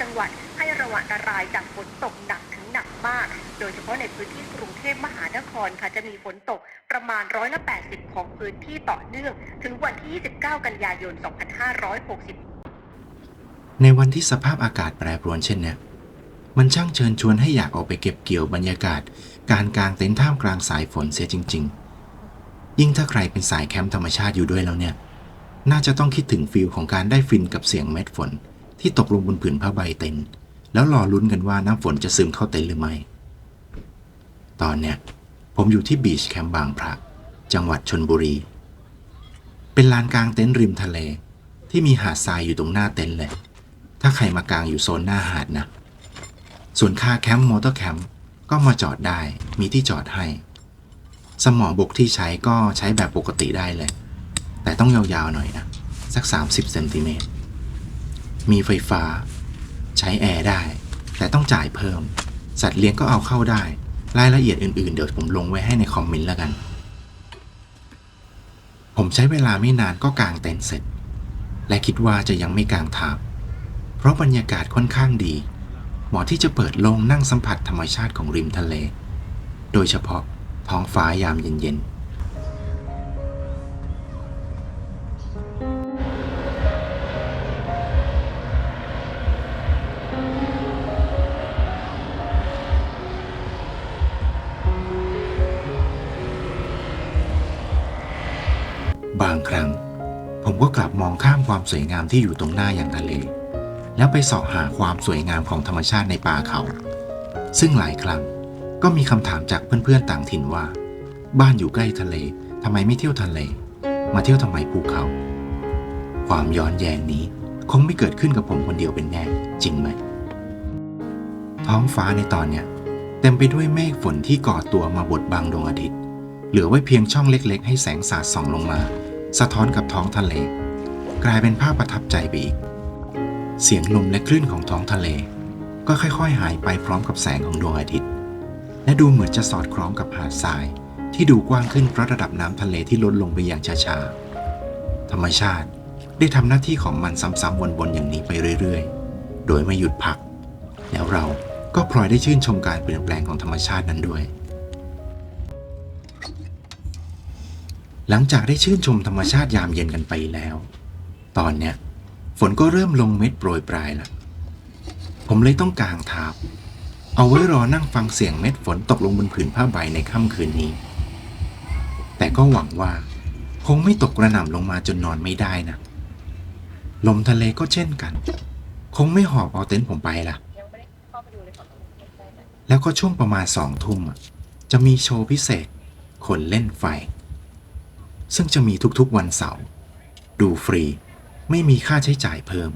จังหวัด ให้ระวังอันตรายจากฝนตกหนักถึงหนักมาก โดยเฉพาะในพื้นที่กรุงเทพมหานครค่ะจะมีฝนตกประมาณร้อยละ 80 ของพื้นที่ต่อเนื่อง ถึงวันที่ 29 กันยายน 2560 ในวันที่สภาพอากาศแปรปรวนเช่นเนี้ยมันช่างเชิญชวนให้อยากออกไปเก็บเกี่ยวบรรยากาศ การกลางเต็นท์ท่ามกลางสายฝนเสียจริง ๆ ยิ่งถ้าใครเป็นสายแคมป์ธรรมชาติอยู่ด้วยแล้วเนี่ย น่าจะต้องคิดถึงฟิลของการได้ฟินกับเสียงเม็ดฝน ที่ตกลงบนผืนผ้าใบเต็นท์แล้วรอลุ้นกันว่าน้ำฝนจะซึมเข้าเต็นท์หรือไม่ ตอนเนี้ยผมอยู่ที่บีชแคมป์บางพระ จังหวัดชนบุรี เป็นลานกลางเต็นท์ริมทะเล ที่มีหาดทรายอยู่ตรงหน้าเต็นท์เลย ถ้าใครมากางอยู่โซนหน้าหาดนะ ส่วนค่าแคมป์มอเตอร์แคมป์ก็มาจอดได้ มีที่จอดให้ สมอบกที่ใช้ก็ใช้แบบปกติได้เลย แต่ต้องยาวๆหน่อยนะ สัก 30เซนติเมตร มีไฟฟ้า ใช้แอร์ได้ แต่ต้องจ่ายเพิ่ม สัตว์เลี้ยงก็เอาเข้าได้ รายละเอียดอื่นๆ เดี๋ยวผมลงไว้ให้ในคอมเมนต์แล้วกัน ผมใช้เวลาไม่นานก็กางเต็นท์เสร็จ และคิดว่าจะยังไม่กางทาบเพราะบรรยากาศค่อนข้างดี เหมาะที่จะเปิดโลงนั่งสัมผัสธรรมชาติของริมทะเล โดยเฉพาะท้องฟ้ายามเย็นๆ บางครั้ง ผมก็กลับมองข้ามความสวยงามที่อยู่ตรงหน้าอย่างทะเล แล้วไปสาะหาความสวยงามของธรรมชาติในป่าเขา ซึ่งหลายครั้งก็มีคำถามจากเพื่อนๆต่างถิ่นว่า บ้านอยู่ใกล้ทะเลทำไมไม่เที่ยวทะเล มาเที่ยวทำไมภูเขา ความย้อนแย้งนี้คงไม่เกิดขึ้นกับผมคนเดียวเป็นแน่จริงไหม ท้องฟ้าในตอนเนี้ยเต็มไปด้วยเมฆฝนที่ก่อตัวมาบดบังดวงอาทิตย์ เหลือไว้เพียงช่องเล็กๆ ให้แสงสาดส่องลงมา สะท้อนกับท้องทะเล กลายเป็นภาพประทับใจไปอีก เสียงลมและคลื่นของท้องทะเล ก็ค่อยๆ หายไปพร้อมกับแสงของดวงอาทิตย์ และดูเหมือนจะสอดคล้องกับหาดทราย ที่ดูกว้างขึ้นเพราะระดับน้ำทะเลที่ลดลงไปอย่างช้าๆ ธรรมชาติได้ทำหน้าที่ของมันซ้ำๆวนๆอย่างนี้ไปเรื่อยๆ โดยไม่หยุดพัก แล้วเราก็พลอยได้ชื่นชมการเปลี่ยนแปลงของธรรมชาตินั้นด้วย หลังจากได้ชื่นชมธรรมชาติยามเย็นกันไปแล้ว ตอนเนี้ยฝนก็เริ่มลงเม็ดโปรยปลายล้วผมเลยต้องกางทาบเอาไว้รอนั่งฟังเสียงเม็ดฝนตกลงบนผืนผ้าใบในค่ำคืนนี้ แต่ก็หวังว่า คงไม่ตกกระหน่ำลงมาจนนอนไม่ได้นะ ลมทะเลก็เช่นกัน คงไม่หอบเอาเต็นท์ผมไปล่ะ แล้วก็ช่วงประมาณสองทุ่มจะมีโชว์พิเศษ คนเล่นไฟ ซึ่งจะมีทุกๆวันเสาร์ดูฟรี ไม่มีค่าใช้จ่ายเพิ่ม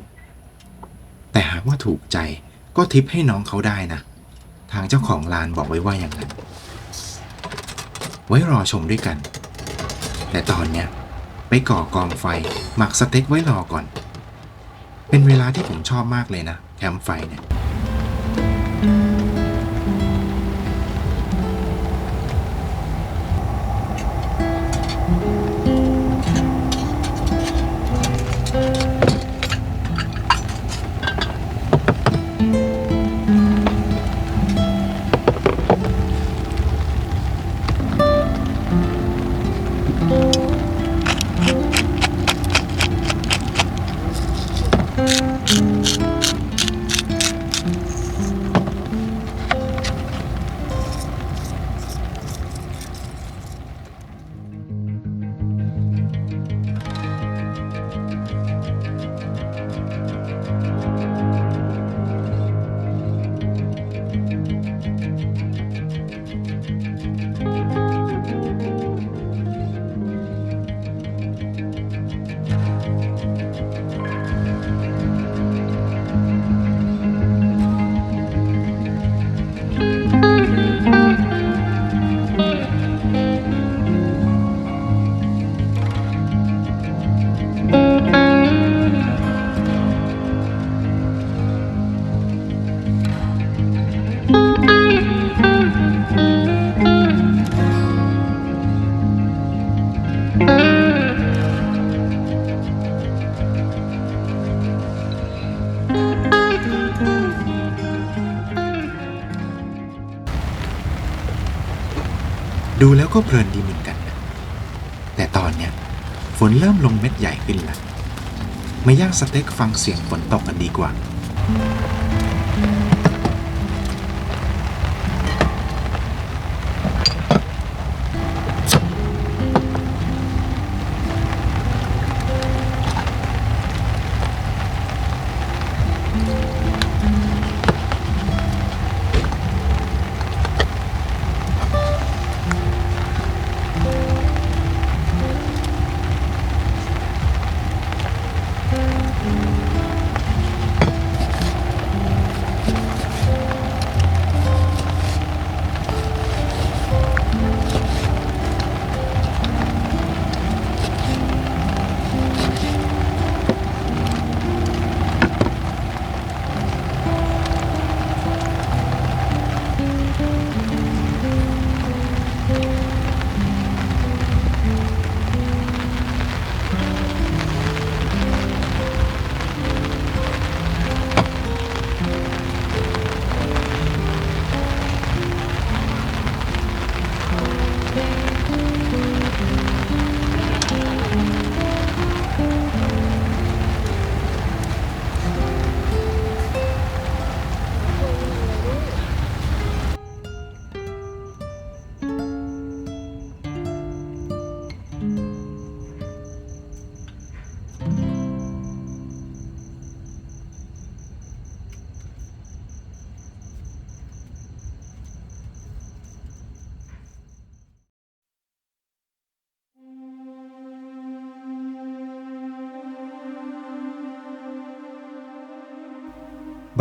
แต่หากว่าถูกใจก็ทิปให้น้องเขาได้นะ ทางเจ้าของร้านบอกไว้ว่าอย่างนั้น ไว้รอชมด้วยกัน แต่ตอนเนี้ยไปก่อกองไฟหมักสเต็กไว้รอก่อน เป็นเวลาที่ผมชอบมากเลยนะ แคมป์ไฟเนี่ย ดูแล้วก็เพลินดีเหมือนกันนะแต่ตอนเนี้ยฝนเริ่มลงเม็ดใหญ่ขึ้นละมาย่างสเต็กฟังเสียงฝนตกกันดีกว่า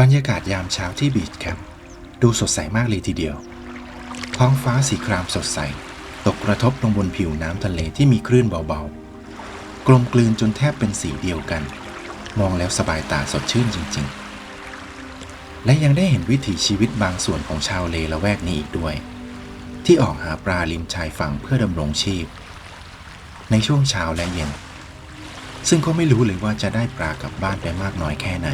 บรรยากาศยามเช้าที่บีชแคมป์ดูสดใสมากเลยทีเดียว ท้องฟ้าสีครามสดใส ตกกระทบลงบนผิวน้ำทะเลที่มีคลื่นเบาๆ กลมกลืนจนแทบเป็นสีเดียวกัน มองแล้วสบายตาสดชื่นจริง ๆ และยังได้เห็นวิถีชีวิตบางส่วนของชาวเลละแวกนี้อีกด้วย ที่ออกหาปลาริมชายฝั่งเพื่อดำรงชีพ ในช่วงเช้าและเย็น ซึ่งก็ไม่รู้เลยว่าจะได้ปลากลับบ้านไปมากน้อยแค่ไหน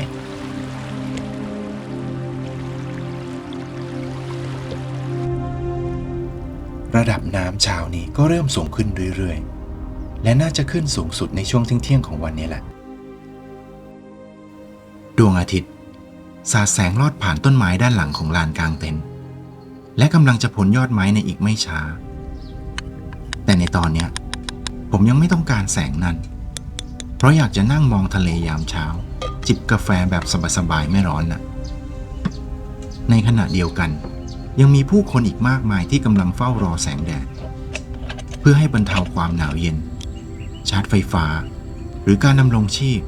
ระดับน้ำเช้านี้ก็เริ่มสูงขึ้นเรื่อยๆ และน่าจะขึ้นสูงสุดในช่วงเที่ยงของวันนี้แหละ ดวงอาทิตย์ สาดแสงลอดผ่านต้นไม้ด้านหลังของลานกลางเต็นท์และกำลังจะพ้นยอดไม้ในอีกไม่ช้า แต่ในตอนเนี้ยผมยังไม่ต้องการแสงนั้น เพราะอยากจะนั่งมองทะเลยามเช้า จิบกาแฟแบบสบายๆไม่ร้อนน่ะ ในขณะเดียวกัน ยังมีผู้คนอีกมากมายที่กำลังเฝ้ารอแสงแดด เพื่อให้บรรเทาความหนาวเย็น ชาร์จไฟฟ้า หรือการดำรงชีพ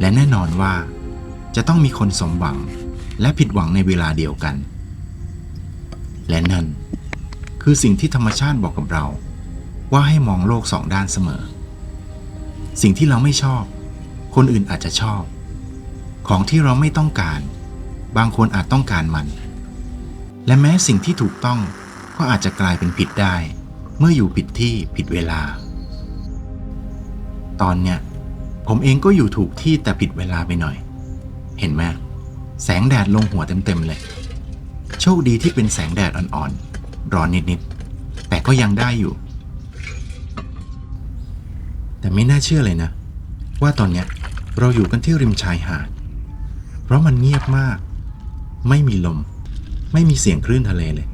และแน่นอนว่า จะต้องมีคนสมหวังและผิดหวังในเวลาเดียวกัน และนั่น คือสิ่งที่ธรรมชาติบอกกับเรา ว่าให้มองโลกสองด้านเสมอ สิ่งที่เราไม่ชอบ คนอื่นอาจจะชอบ ของที่เราไม่ต้องการ บางคนอาจต้องการมัน และแม้สิ่งที่ถูกต้องก็อาจจะกลายเป็นผิดได้ เมื่ออยู่ผิดที่ผิดเวลา ตอนเนี้ยผมเองก็อยู่ถูกที่แต่ผิดเวลาไปหน่อย เห็นไหมแสงแดดลงหัวเต็มๆเลย โชคดีที่เป็นแสงแดดอ่อนๆ ร้อนนิดๆ แต่ก็ยังได้อยู่ แต่ไม่น่าเชื่อเลยนะ ว่าตอนเนี้ยเราอยู่กันที่ริมชายหาด เพราะมันเงียบมาก ไม่มีลม ไม่มีเสียงคลื่นทะเลเลย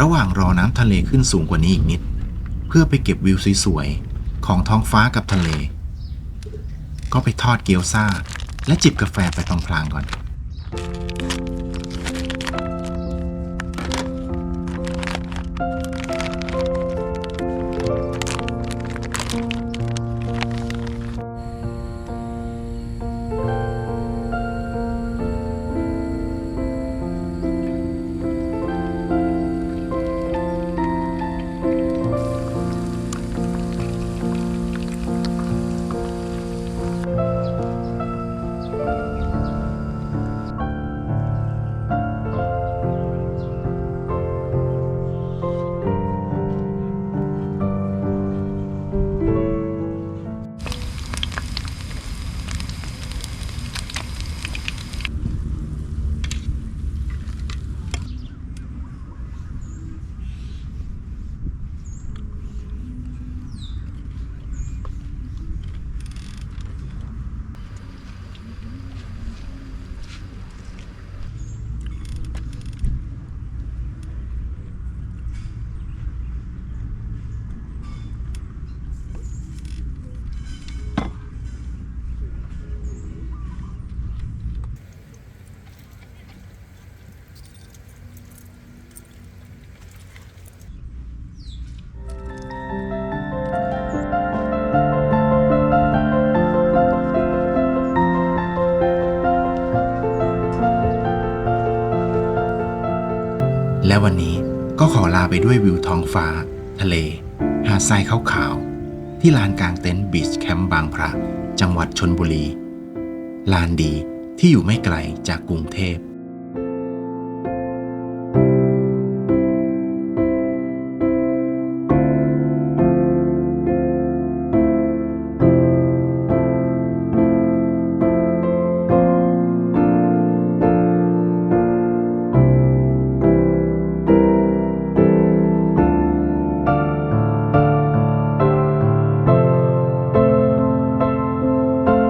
ระหว่างรอน้ำทะเลขึ้นสูงกว่านี้อีกนิด เพื่อไปเก็บวิวสวยๆ ของท้องฟ้ากับทะเล ก็ไปทอดเกี๊ยวซ่า และจิบกาแฟไปพลางๆก่อน และวันนี้ก็ขอลาไปด้วยวิวท้องฟ้า ทะเล หาดทรายขาวๆที่ลานกลางเต็นท์บีชแคมป์บางพระ จังหวัดชนบุรี ลานดีที่อยู่ไม่ไกลจากกรุงเทพ